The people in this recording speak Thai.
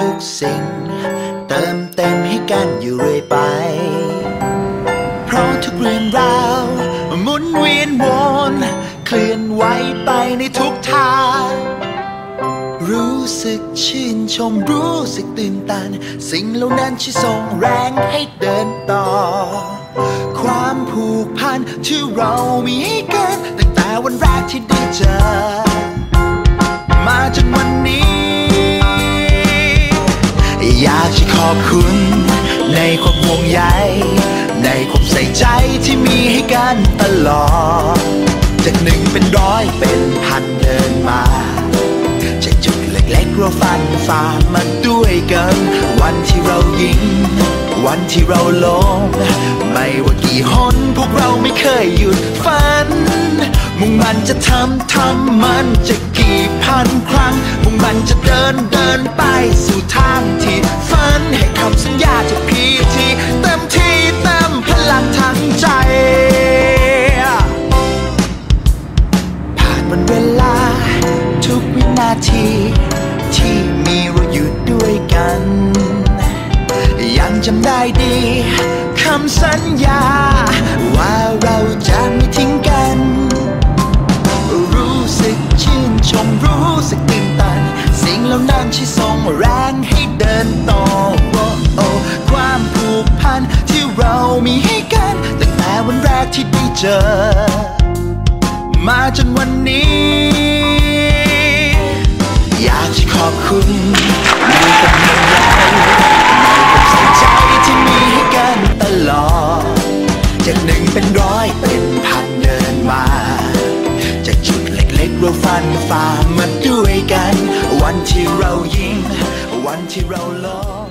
ทุกสิ่ง เติมเต็มให้กันอยู่เรื่อยไป เพราะทุกเรื่องราวหมุนเวียนวนเคลื่อนไหวไปในทุกทาง รู้สึกชื่นชมรู้สึกตื่นตัน สิ่งเหล่านั้นช่วยส่งแรงให้เดินต่อ ความผูกพันที่เรามีให้กันตั้งแต่วันแรกที่ได้เจอ อยากจะขอบคุณ ในความห่วงใย ในความใส่ใจที่มีให้กันตลอด จากหนึ่งเป็นร้อยเป็นพันเดินมา จากจุดเล็กๆเราฟันฝ่ามันด้วยกัน วันที่เรายิง วันที่เราลง ไม่ว่ากี่หนพวกเราไม่เคยหยุดฝัน มุ่งมันจะทำทำมันจะกี่พันครั้ง มุ่งมันจะเดินเดินไปสู่ทางที่ฝันให้คำสัญญาจากพีทีเต็มที่เต็มพลังทั้งใจ ผ่านวันเวลา ทุกวินาที ที่มีเราอยู่ด้วยกัน ยังจำได้ดีคำสัญญา ชื่นชมรู้สึกตื่นตัน สิ่งเหล่านั้นที่ส่งแรงให้เดินต่อโอ้โอ้ความผูกพันที่เรามีให้กันตั้งแต่วันแรกที่ได้เจอ มาจนวันนี้ อยากจะขอบคุณ เราฟันฝ่ามาด้วยกัน วันที่เรายิงวันที่เราลง